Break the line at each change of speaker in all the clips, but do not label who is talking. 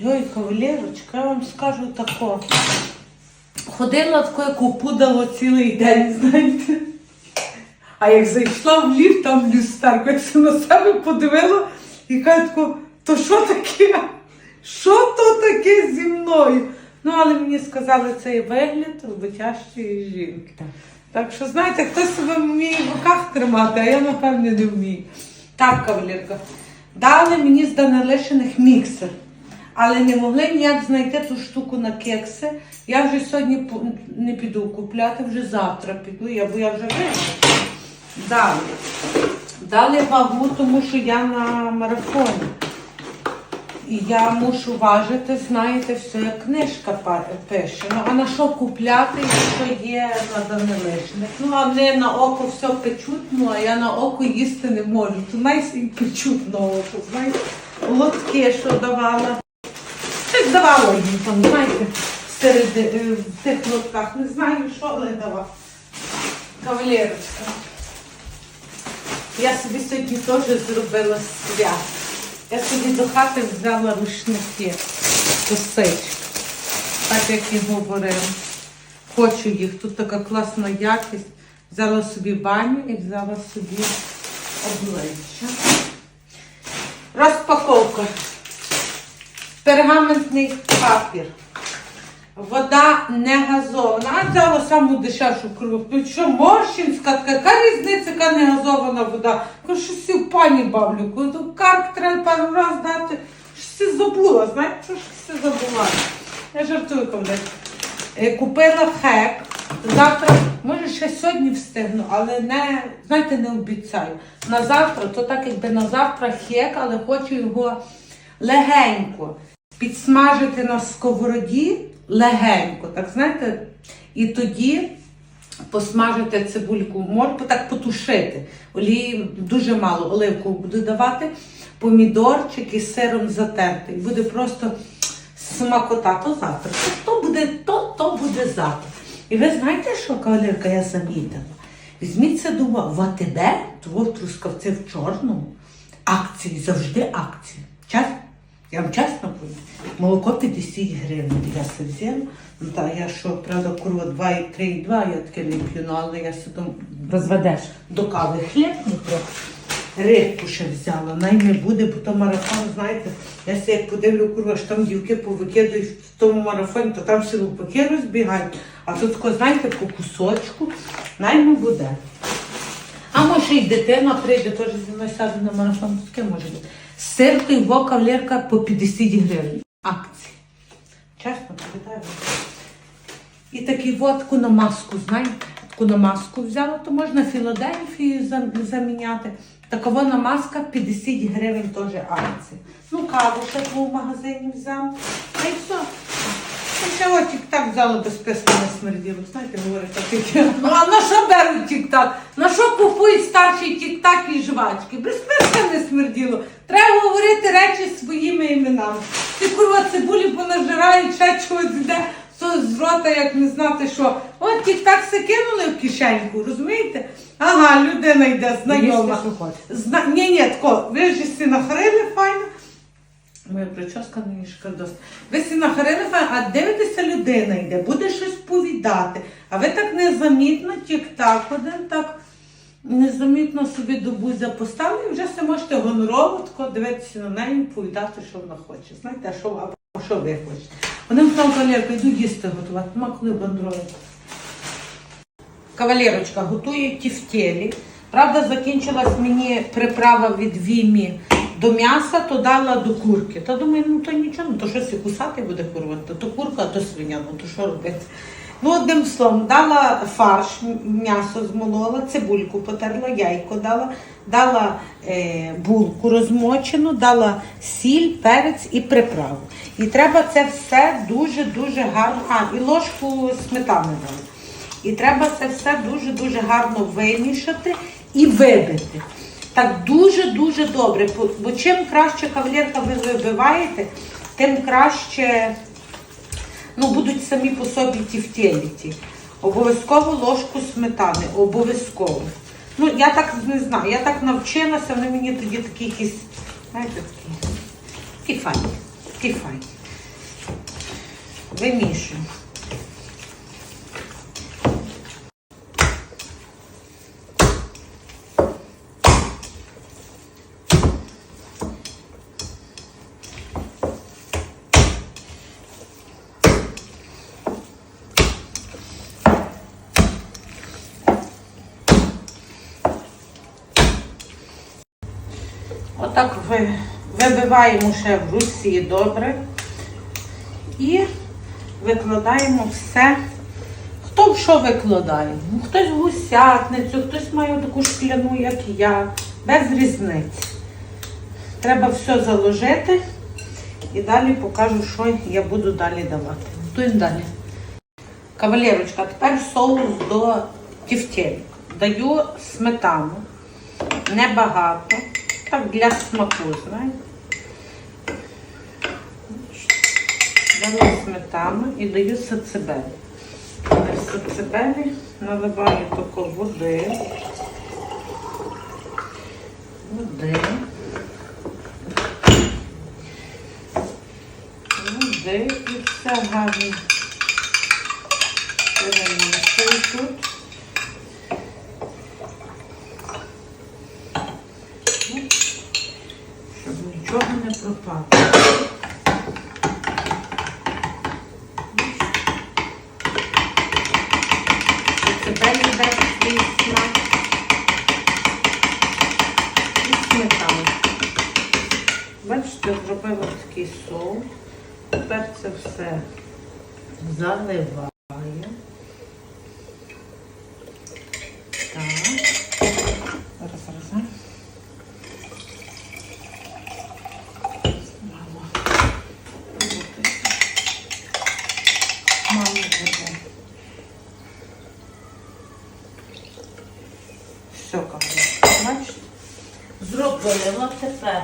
Йой, кавалерочка, я вам скажу тако. Ходила тако, як опудало цілий день, знаєте. А як зайшла в ліфт, там люстерку, як се на себе подивила, і каже тако, то що таке? Що то таке зі мною? Ну, але мені сказали, цей вигляд роботящої жінки. Так що, знаєте, хтось себе вміє в руках тримати, а я, напевне, не вмію. Так, кавалерка. Дали мені з Данилишиних міксер. Але не могли ніяк знайти ту штуку на кекси. Я вже сьогодні не піду купляти, вже завтра піду, я, бо я вже вийшла. Далі. Дали вагу, тому що я на марафоні. І я мушу важити, знаєте, все, як книжка пише. Ну, а на що купляти, якщо є на Данилишних? Ну, а не на око все печуть, ну, а я на око їсти не можу. То найсі і печуть на око, знаєте. Лотки, що давала. Давала їм там, знаєте, серед е, в тих лотках. Не знаю, що, але давала. Кавалерочка. Я собі сьогодні теж зробила свят. Я собі до хати взяла рушники, косички, так як і говорила. Хочу їх. Тут така класна якість. Взяла собі баню і взяла собі обличчя. Розпаковка. Пергаментний папір. Вода не газована. А взяла саму дешевшу крову. Ну що, Морщинська, така яка різниця, яка не газована вода. Кажу, що всі в пані бавлю. Кажу, карк треба пару раз дати. Щось забула, знаєте, що ж все забуваю. Я жартую коли. Е, Купила хек. Завтра, може ще сьогодні встигну, але не, знаєте, не обіцяю. На завтра, то так якби на завтра хек, але хочу його легенько підсмажити на сковороді легенько, так знаєте, і тоді посмажити цибульку, моркву, так потушити. Олії дуже мало оливку буду давати, помідорчик із сиром затертий. Буде просто смакота. То завтра. То, буде, то, то буде завтра. І ви знаєте, що кавалерка я замітила? Візьміться дома в АТБ, того трускавці в чорному. Акції, завжди акції. Чесно? Я вам чесно кажу. Молоко 50 гривень. Я це взяла. Ну, та я що, правда, курва 2,3,2, я таке не п'ю, ну, але я сюди
Розведеш.
до кави хлібну трохи. Рибку ще взяла, най не буде, бо то марафон, знаєте, я себе як подивлю, курва, що там дівки повикидають в тому марафоні, то там всі лупаки розбігають, а тут, тако, знаєте, по кусочку, най не буде. А може і дитина прийде, теж зі мною сяде на марафон, таке може бути. Сир той во кавалерка по 50 гривень. Акції. Чесно, пам'ятаю. І такий вот таку намазку, знаєте, таку намазку взяла, то можна Філадельфію заміняти. Такова намазка 50 гривень теж акції. Ну, каву ще в магазині взяла. Та й все. Ну, от тік-так взяла без списка не смерділо. Знаєте, говорять, таке. Ну, а на що беруть тік-так? На що купують старший тік-так і жвачки? Без списка не смерділо. Треба говорити речі своїми іменами. Ти курва цибулі понажирають, ще чогось йде з рота, як не знати що. От тік-так се кинули в кишеньку, розумієте? Ага, людина йде знайома. Зна... Ні, ні, тако, ви ж всі нахарили файно. Моя прическа нині шкардос. Ви всі нахарили а дивитеся, людина йде, буде щось повідати. А ви так незамітно, тік-так, один так незамітно собі до бузя поставили, і вже все можете гонорово тако дивитися на неї, повідати, що вона хоче. Знаєте, а що, або що ви хочете. Вони там кавалерка, йду їсти готувати, нема коли бандроїти. Кавалерочка готує тівтєлі. Правда, закінчилась мені приправа від Вімі до м'яса, то дала до курки. Та думаю, ну то нічого, ну то щось і кусати буде курвати. То курка, то свиня, ну то що робити? Ну, одним словом, дала фарш, м'ясо змолола, цибульку потерла, яйко дала, дала е, булку розмочену, дала сіль, перець і приправу. І треба це все дуже-дуже гарно. А, і ложку сметани дала. І треба це все дуже-дуже гарно вимішати і вибити. Так дуже-дуже добре. Бо- чим краще кавалерка ви вибиваєте, тим краще ну, будуть самі по собі ті втіліті. Обов'язково ложку сметани, обов'язково. Ну, я так не знаю, я так навчилася, вони мені тоді такі якісь, знаєте, такі, такі файні, такі файні. вимішуємо. Отак ви, вибиваємо ще в руці добре. І викладаємо все. Хто в що викладає? Ну, хтось в гусятницю, хтось має таку шкляну, як я. Без різниці. Треба все заложити і далі покажу, що я буду далі давати. Готуємо далі. Кавалерочка, тепер соус до тівтєлька. Даю сметану. Небагато. Так для смаку, знаєте. Даю сметану і даю сацебелі. В сацебелі наливаю таку води. Води. Води і все гарно. Йде смак і сметану. Бачите, зробила такий соус. Тепер це все заливаю. Так. Зараз, зараз. а. Мало. Роботи. Мало буде. Все, как бачите? Зробила тепер.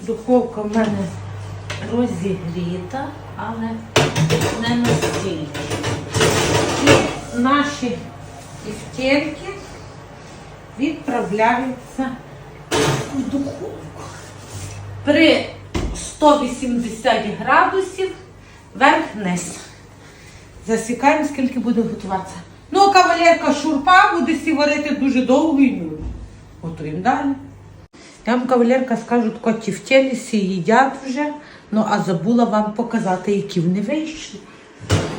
Духовка в мене розігріта, але не настільки. І наші тістельки відправляються в духовку. При 180 градусів вверх-вниз. Засікаємо, скільки буде готуватися. Ну, кавалерка шурпа буде сі варити дуже довго і. Готуємо далі. Я вам кавалерка скажу, тако ті в тілі сі їдять вже, ну а забула вам показати, які вони вийшли.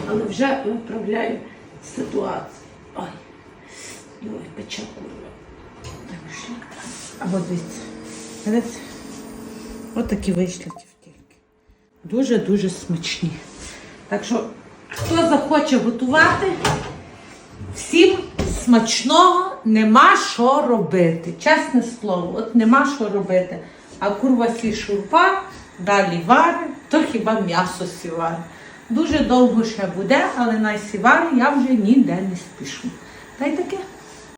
Але вже виправляю ситуацію. Ой, ой, пече курва. Або дивіться. Видите? Ось такі вийшли тівтільки. Дуже-дуже смачні. Так що, хто захоче готувати, всім смачного нема що робити. Чесне слово, от нема що робити. А курва сі шурпа, далі варить, то хіба м'ясо сівари. Дуже довго ще буде, але на сіварі я вже ніде не спішу. Та й таке.